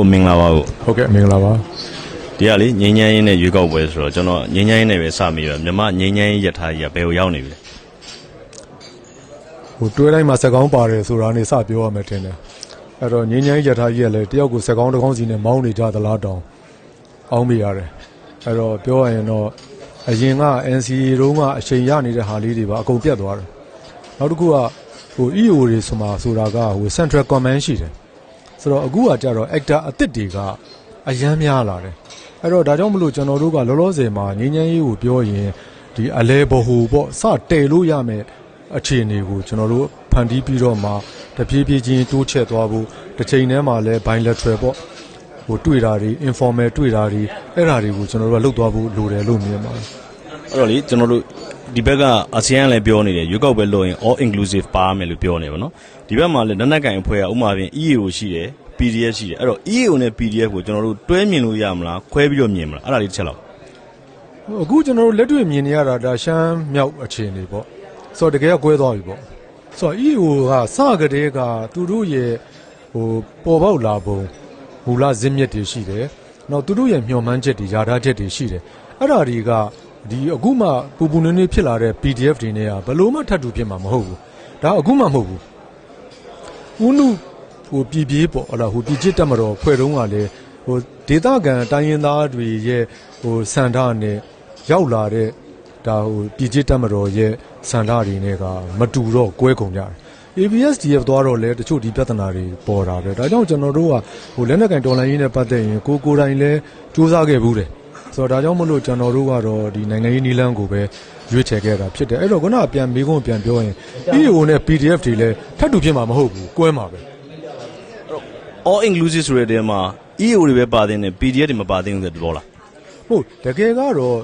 ကိုမင်္ဂလာပါကိုဟုတ်ကဲ့မင်္ဂလာပါဒီကလေငင်းငင်းရင်းနဲ့ရွေးကောက်ပွဲဆိုတော့ကျွန်တော်ငင်းငင်းရင်းနဲ့ပဲစမိရမြမငင်းငင်းရင်းရထားကြီးကဘယ်ကိုရောက်နေပြီလဲဟိုတွဲတိုင်းမှာစက်ကောင်းပါတယ်ဆိုတာနေစပြောရမယ်ထင်တယ်အဲ့တော့ငင်းငင်းရထားကြီးကလည်းတယောက်ကိုစက်ကောင်းတစ်ကောင်းစီနဲ့မောင်းနေကြသလားတောင်အောင်းမိရတယ်အဲ့တော့ပြောရရင်တော့အရင်က NCA တုန်းကအချိန်ရနေတဲ့ဟာလေးတွေပါအကုန်ပြတ်သွားတယ်နောက်တစ်ခုကဟို EO တွေဆိုမှဆိုတာကဟို Central Command ရှိတယ် ဆိုတော့အခုကကြတော့ actor အသစ်တွေကအရန်များလာတယ်အဲ့တော့ဒါကြောင့်မလို့ကျွန်တော်တို့ကလောလောဆယ်မှာငင်းငင်းရေးကိုပြောရင်ဒီအလဲဘဟူပေါ့စတယ်လို့ရမယ်အခြေအနေကိုကျွန်တော်တို့ဖန်တီးပြီးတော့မှတပြေးပြေးချင်းတိုးချက်သွားဖို့တစ်ချိန်တည်းမှာလည်း bilateral ပေါ့ဟိုတွေ့တာတွေ informal တွေ့တာတွေအဲ့ဓာတွေကိုကျွန်တော်တို့ကလုပ်သွားဖို့လိုတယ်လို့မြင်ပါတယ်အဲ့တော့လေကျွန်တော်တို့ ဒီဘက်ကအာဆီယံလည်းပြောနေတယ်ရွေးကောက်ပွဲလုပ်ရင် all inclusive ပါမယ်လို့ပြောနေပါတော့ဒီဘက်မှာလည်းလက်နက်ကင်အဖွဲ့ကဥပမာပြင် EAO ရှိတယ် PDF ရှိတယ်အဲ့တော့ EAO နဲ့ PDF ကိုကျွန်တော်တို့တွဲမြင်လို့ရမလားခွဲပြီးတော့မြင်မလားအဲ့ဒါလေးတစ်ချက်လောက်အခုကျွန်တော်တို့လက်တွေ့မြင်နေရတာဒါရှမ်းမြောက်အခြေအနေပေါ့ဆိုတော့တကယ်ကကွဲသွားပြီပေါ့ဆိုတော့ EO ကစကတည်းကသူတို့ရဲ့ဟိုပေါ်ပေါက်လာပုံမူလဇင်းမြစ်တွေရှိတယ်နောက်သူတို့ရဲ့မျှော်မှန်းချက်တွေယာထားချက်တွေရှိတယ်အဲ့ဓာတွေက ဒီအခုမှပူပူနွေးနွေးဖြစ်လာတဲ့ PDF တွေနဲ့ကဘယ်လို့မှထပ်တူဖြစ်မှာမဟုတ်ဘူးဒါအခုမှမဟုတ်ဘူးဦးနုဟိုပြည်ပြေးပေါ့ဟလာဟိုပြည်ချစ်တက်မတော်ဖွဲ့တုံးကလည်းဟိုဒေသခံတိုင်းရင်းသားတွေရဲ့ဟိုစန္ဒနဲ့ရောက်လာတဲ့ဒါဟိုပြည်ချစ်တက်မတော်ရဲ့စန္ဒတွေနဲ့ကမတူတော့ကွဲကုန်ကြတယ် ABSDF သွားတော့လဲတချို့ဒီပြဿနာတွေပေါ်တာပဲဒါကြောင့်ကျွန်တော်တို့ကဟိုလက်နက်ကင်တော်လိုင်းရေးနဲ့ပတ်သက်ရင်ကိုကိုယ်တိုင်လဲစူးစမ်းခဲ့ဘူးတယ် ဆိုတော့ဒါကြောင့်မလို့ကျွန်တော်တို့ကတော့ဒီနိုင်ငံရေးနီလန်းကိုပဲရွေးချယ်ခဲ့တာဖြစ်တယ်အဲ့တော့ခုနကပြန်မေးခွန်းပြန်ပြောရင် EO နဲ့ PDF တွေလဲထပ်တူဖြစ်မှာမဟုတ်ဘူးကွဲမှာပဲ all inclusive ဆိုတဲ့တဲမှာ EAO တွေပဲပါတဲ့နဲ့ PDF တွေမပါတဲ့ဘူးဆိုတဲ့ဘောလားဟုတ်တကယ်ကတော့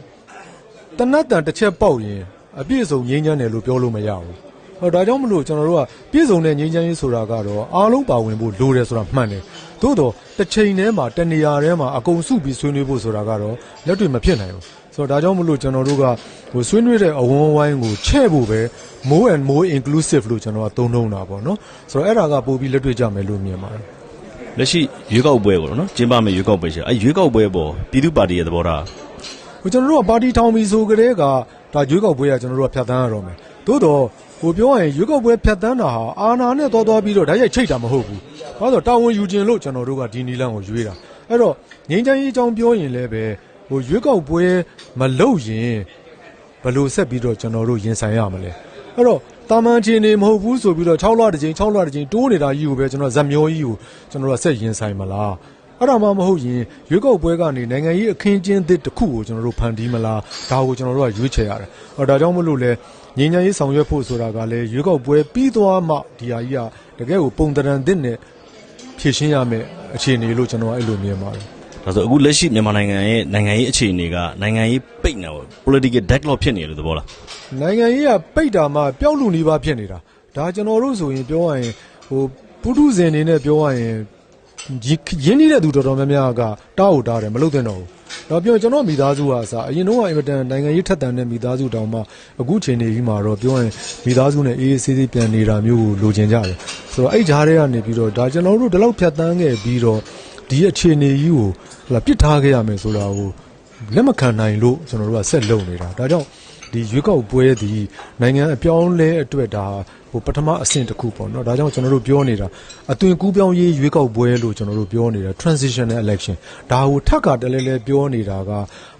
တနတ်တန်တစ်ချက်ပေါက်ရင်အပြည့်အစုံငြိမ်းချမ်းတယ်လို့ပြောလို့မရဘူးဟော ဒါကြောင့်မလို့ကျွန်တော်တို့ကပြည့်စုံတဲ့ငြိမ်းချမ်းရေးဆိုတာကတော့အားလုံးပါဝင်ဖို့လိုတယ်ဆိုတာမှန်တယ်သို့တော့တစ်ချိန်တည်းမှာတနေရာတည်းမှာအကုန်စုပြီးဆွေးနွေးဖို့ဆိုတာကတော့လက်တွေ့မဖြစ်နိုင်ဘူးဆိုတော့ဒါကြောင့်မလို့ကျွန်တော်တို့ကဟိုဆွေးနွေးတဲ့အဝန်းဝိုင်းကိုချဲ့ဖို့ပဲ more and more inclusive လို့ကျွန်တော်ကသုံးနှုံးတာပေါ့နော်ဆိုတော့အဲ့ဒါကပို့ပြီးလက်တွေ့ကြမယ်လို့မြင်ပါတယ်လက်ရှိရွေးကောက်ပွဲကိုနော်ကျင်းပမယ်ရွေးကောက်ပွဲရှိတယ်အဲရွေးကောက်ပွဲပေါ်ပြည်သူ့ပါတီရဲ့သဘောထားဟိုကျွန်တော်တို့ကပါတီထောင်ပြီးဆိုကြတဲ့ကဒါရွေးကောက်ပွဲကကျွန်တော်တို့ကဖြတ်သန်းရတော့မယ် သို့တော့ဟိုပြောရရင်ရွေးကောက်ပွဲဖြတ်သန်းတာဟာအာဏာနဲ့တော်တော်ပြီးတော့ဓာတ်ရိုက်ချိတ်တာမဟုတ်ဘူး။ဘာလို့လဲဆိုတော့တာဝန်ယူခြင်းလို့ကျွန်တော်တို့ကဒီနီလန်းကိုရွေးတာ။အဲ့တော့ငင်းချမ်းရေးအကြောင်းပြောရင်လည်းပဲဟိုရွေးကောက်ပွဲမလုပ်ရင်ဘယ်လိုဆက်ပြီးတော့ကျွန်တော်တို့ရင်ဆိုင်ရမလဲ။အဲ့တော့တာမန်ချင်းနေမဟုတ်ဘူးဆိုပြီးတော့6လတစ်ချိန်6လတစ်ချိန်တိုးနေတာကြီးကိုပဲကျွန်တော်ဇက်မျောကြီးကိုကျွန်တော်တို့ကဆက်ရင်ဆိုင်မလား။ အဲ့ဒါမှမဟုတ်ရင်ရွေးကောက်ပွဲကနေနိုင်ငံရေးအခင်းကျင်းသစ်တစ်ခုကိုကျွန်တော်တို့ဖန်တီးမလားဒါကိုကျွန်တော်တို့ကရွေးချယ်ရတယ်။အော်ဒါကြောင့်မလို့လဲငင်းညာရေးဆောင်ရွက်ဖို့ဆိုတာကလည်းရွေးကောက်ပွဲပြီးသွားမှဒီဟာကြီးကတကယ်ကိုပုံတရံသစ်နဲ့ဖြည့်ရှင်းရမယ်အခြေအနေလို့ကျွန်တော်ကအဲ့လိုမြင်ပါတယ်ဒါဆိုအခုလက်ရှိမြန်မာနိုင်ငံရဲ့နိုင်ငံရေးအခြေအနေကနိုင်ငံရေးပိတ်နေပေါ့ political deadlock ဖြစ်နေတယ်လို့သဘောလား။နိုင်ငံရေးကပိတ်တာမှပျောက်လူနေပါဖြစ်နေတာ။ဒါကျွန်တော်တို့ဆိုရင်ပြောရရင်ဟိုပုထုဇဉ်နေနဲ့ပြောရရင် ရင်းနှီးတဲ့သူတော်တော်များများကတားဟုတ်တားတယ်မလုပ်သင့်တော့ဘူး။တော့ပြောရင်ကျွန်တော်မိသားစုဟာအစားအရင်တော့အင်မတန်နိုင်ငံရေးထက်သန်တဲ့မိသားစုတောင်မှအခုချိန်နေကြီးမှာတော့ပြောရင်မိသားစုနဲ့အေးအေးဆေးဆေးပြန်နေတာမျိုးကိုလိုချင်ကြတယ်။ဆိုတော့အဲ့ကြားထဲကနေပြီးတော့ဒါကျွန်တော်တို့ဒီလောက်ဖြတ်တန်းခဲ့ပြီးတော့ဒီအခြေအနေကြီးကိုဟလာပစ်ထားခဲ့ရမယ်ဆိုတာကိုလက်မခံနိုင်လို့ကျွန်တော်တို့ကဆက်လုပ်နေတာ။ဒါကြောင့် ဒီရွေးကောက်ပွဲဒီနိုင်ငံအပြောင်းလဲအတွက်ဒါဟိုပထမအဆင့်တစ်ခုပေါ့နော်ဒါကြောင့်ကျွန်တော်တို့ပြောနေတာအသွင်ကူးပြောင်းရေးရွေးကောက်ပွဲလို့ကျွန်တော်တို့ပြောနေတာ transitional election ဒါကိုထပ်ကတလဲလဲပြောနေတာက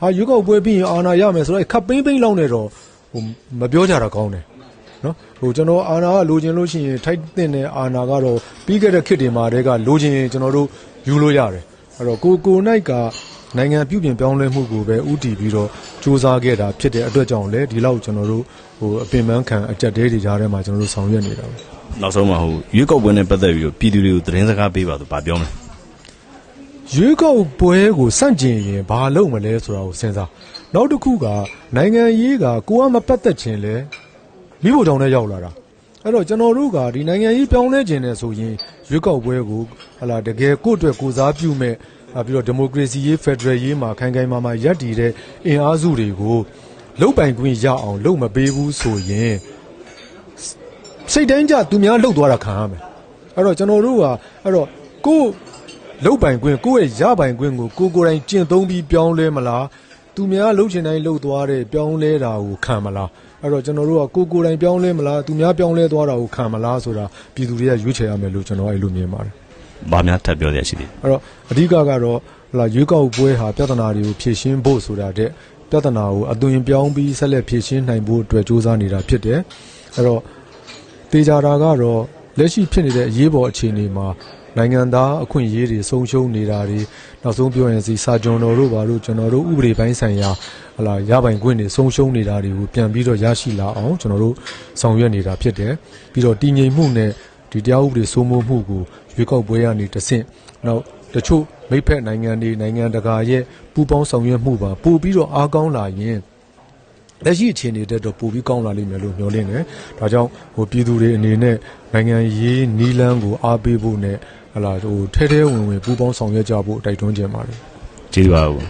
အာရွေးကောက်ပွဲပြီးရင်အာဏာရမယ်ဆိုတော့ခပ်ပိမ့်ပိမ့်လောက်နေတော့ဟိုမပြောကြတာကောင်းတယ်နော်ဟိုကျွန်တော်အာဏာကလိုချင်လို့ရှိရင်ထိုက်တဲ့တဲ့အာဏာကတော့ပြီးခဲ့တဲ့ခေတ်တွေမှာတည်းကလိုချင်ရင်ကျွန်တော်တို့ယူလို့ရတယ်အဲ့တော့ကိုကိုနိုင်က နိုင်ငံပြုပြင်ပြောင်းလဲမှုကိုပဲဥတည်ပြီးတော့စူးစမ်းခဲ့တာဖြစ်တဲ့အတွက်ကြောင့်လေဒီလောက်ကျွန်တော်တို့ဟိုအပင်ပန်းခံအကြက်တဲတွေကြားထဲမှာကျွန်တော်တို့ဆောင်ရွက်နေတာပါနောက်ဆုံးမှာဟိုရွေးကောက်ပွဲနဲ့ပတ်သက်ပြီးတော့ပြည်သူတွေကိုသတင်းစကားပေးပါဆိုဗာပြောမလဲရွေးကောက်ပွဲကိုစန့်ကျင်ရင်ဘာလုပ်မလဲဆိုတာကိုစဉ်းစားနောက်တစ်ခုကနိုင်ငံရေးကကိုကမပတ်သက်ခြင်းလဲမိဖို့တောင်နဲ့ရောက်လာတာအဲ့တော့ကျွန်တော်တို့ကဒီနိုင်ငံရေးပြောင်းလဲခြင်းနဲ့ဆိုရင်ရွေးကောက်ပွဲကိုဟလာတကယ်ကိုယ့်အတွက်ကိုစားပြုမဲ့အာ ပြီးတော့ဒီမိုကရေစီရေးဖက်ဒရယ်ရေးမှာခိုင်ခိုင်မာမာရပ်တည်တဲ့အင်အားစုတွေကိုလုတ်ပိုင်ခွင့်ရအောင်လုပ်မပေးဘူးဆိုရင်စိတ်တိုင်းကြသူများလှုပ်သွားတာခံရမယ်အဲ့တော့ကျွန်တော်တို့ကအဲ့တော့ကိုယ့်လုတ်ပိုင်ခွင့်ကိုယ့်ရဲ့ရပိုင်ခွင့်ကိုကိုကိုယ်တိုင်ကျင့်သုံးပြီးပြောင်းလဲမလားသူများလှုပ်ချင်တိုင်းလှုပ်သွားတဲ့ပြောင်းလဲတာကိုခံမလားအဲ့တော့ကျွန်တော်တို့ကကိုကိုယ်တိုင်ပြောင်းလဲမလားသူများပြောင်းလဲသွားတာကိုခံမလားဆိုတာပြည်သူတွေကရွေးချယ်ရမယ်လို့ကျွန်တော်အဲ့လိုမြင်ပါတယ် ဘာများထပ်ပြောရရှိသေးလဲအဲ့တော့အဓိကကတော့ဟလာရွေးကောက်ပွဲဟာပြဿနာတွေကိုဖြေရှင်းဖို့ဆိုတာတဲ့ပြဿနာကိုအသွင်ပြောင်းပြီးဆက်လက်ဖြေရှင်းနိုင်ဖို့အတွက်စ조사နေတာဖြစ်တယ်အဲ့တော့တေချာတာကတော့လက်ရှိဖြစ်နေတဲ့အရေးပေါ်အခြေအနေမှာနိုင်ငံသားအခွင့်အရေးတွေဆုံးရှုံးနေတာတွေနောက်ဆုံးပြောရင်စီစာကျွန်တော်တို့ဘာလို့ကျွန်တော်တို့ဥပဒေပိုင်းဆိုင်ရာဟလာရပိုင်ခွင့်တွေဆုံးရှုံးနေတာတွေကိုပြန်ပြီးတော့ရရှိလာအောင်ကျွန်တော်တို့ဆောင်ရွက်နေတာဖြစ်တယ်ပြီးတော့တည်ငြိမ်မှုနဲ့ ဒီတရားဥပဒေစိုးမိုးမှုကိုရွေးကောက်ပွဲကနေတဆင့်နောက်တချို့မိဖက်နိုင်ငံတွေနိုင်ငံတကာရဲ့ပူးပေါင်းဆောင်ရွက်မှုပါပို့ပြီးတော့အားကောင်းလာရင်လက်ရှိအခြေအနေတက်တော့ပို့ပြီးကောင်းလာလိမ့်မယ်လို့မျှော်လင့်တယ်။ဒါကြောင့်ဟိုပြည်သူတွေအနေနဲ့နိုင်ငံရေးနီလန်းကိုအားပေးဖို့နဲ့ဟလာဟိုထဲထဲဝင်ဝင်ပူးပေါင်းဆောင်ရွက်ကြဖို့တိုက်တွန်းကြပါတယ်။ကျေးဇူးပါဘူး